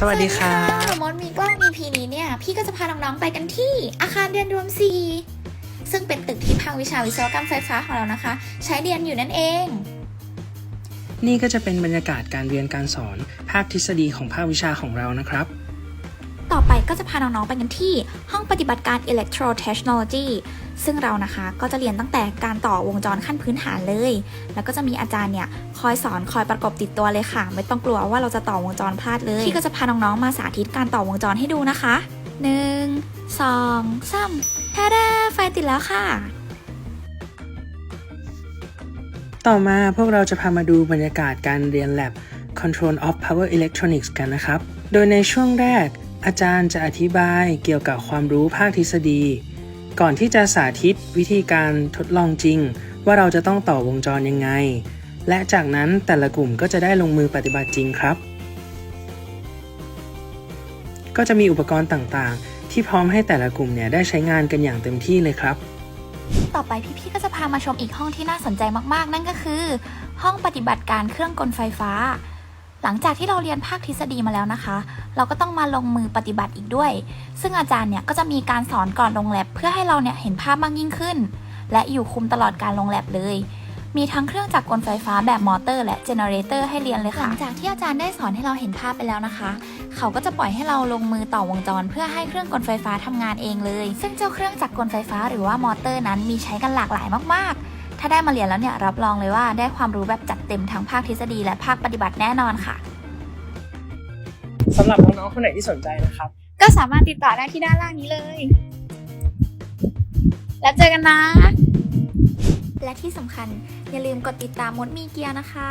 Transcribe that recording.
สวัสดีค่ะมดมีกล้อง EP นี้เนี่ย พี่ก็จะพาน้องๆไปกันที่อาคารเรียนรวม 4 ซึ่งเป็นตึกที่ภาควิชาวิศวกรรมไฟฟ้าของเรานะคะ ใช้เรียนอยู่นั่นเอง นี่ก็จะเป็นบรรยากาศการเรียนการสอนภาคทฤษฎีของภาควิชาของเรานะครับ ต่อไปก็จะพาน้อง ๆ ไปกันที่ห้องปฏิบัติการ Electro Technology ซึ่งเรานะคะก็จะเรียนตั้งแต่การต่อวงจรขั้นพื้นฐานเลย แล้วก็จะมีอาจารย์เนี่ยคอยสอนคอยประกบติดตัวเลยค่ะ ไม่ต้องกลัวว่าเราจะต่อวงจรพลาดเลยพี่ก็จะพาน้อง ๆ มาสาธิตการต่อวงจรให้ดูนะคะ 1 2 3แท้ดาไฟติดแล้วค่ะ ต่อมาพวกเราจะพามาดูบรรยากาศการเรียน Lab Control of Power Electronics กันนะครับ โดยในช่วงแรก อาจารย์จะอธิบายเกี่ยวกับความรู้ภาคทฤษฎี ก่อนที่จะสาธิตวิธีการทดลองจริง ว่าเราจะต้องต่อวงจรยังไง และจากนั้นแต่ละกลุ่มก็จะได้ลงมือปฏิบัติจริงครับ ก็จะมีอุปกรณ์ต่างๆ ที่พร้อมให้แต่ละกลุ่มเนี่ยได้ใช้งานกันอย่างเต็มที่เลยครับ ต่อไปพี่ๆก็จะพามาชมอีกห้องที่น่าสนใจมากๆ นั่นก็คือ ห้องปฏิบัติการเครื่องกลไฟฟ้า หลังจากที่เราเรียนภาคทฤษฎีมาแล้วนะคะ เราก็ต้องมาลงมือปฏิบัติอีกด้วย ซึ่งอาจารย์เนี่ยก็จะมีการสอนก่อนลงแลบเพื่อให้เราเนี่ยเห็นภาพมากยิ่งขึ้น และอยู่คุมตลอดการลงแลบเลย มีทั้งเครื่องจักรกลไฟฟ้าแบบมอเตอร์และเจเนเรเตอร์ให้เรียนเลยค่ะ หลังจากที่อาจารย์ได้สอนให้เราเห็นภาพไปแล้วนะคะ เขาก็จะปล่อยให้เราลงมือต่อวงจร เพื่อให้เครื่องกลไฟฟ้าทำงานเองเลย ซึ่งเจ้าเครื่องจักรกลไฟฟ้าหรือว่ามอเตอร์นั้นมีใช้กันหลากหลายมากๆ ถ้าได้มาเรียนแล้วเนี่ยรับรองเลยว่าได้ความรู้แบบจัดเต็มทั้งภาคทฤษฎีและภาคปฏิบัติแน่นอนค่ะ สำหรับน้องๆคนไหนที่สนใจนะครับ ก็สามารถติดต่อได้ที่ด้านล่างนี้เลย แล้วเจอกันนะ และที่สำคัญอย่าลืมกดติดตามมดมีเกียร์นะคะ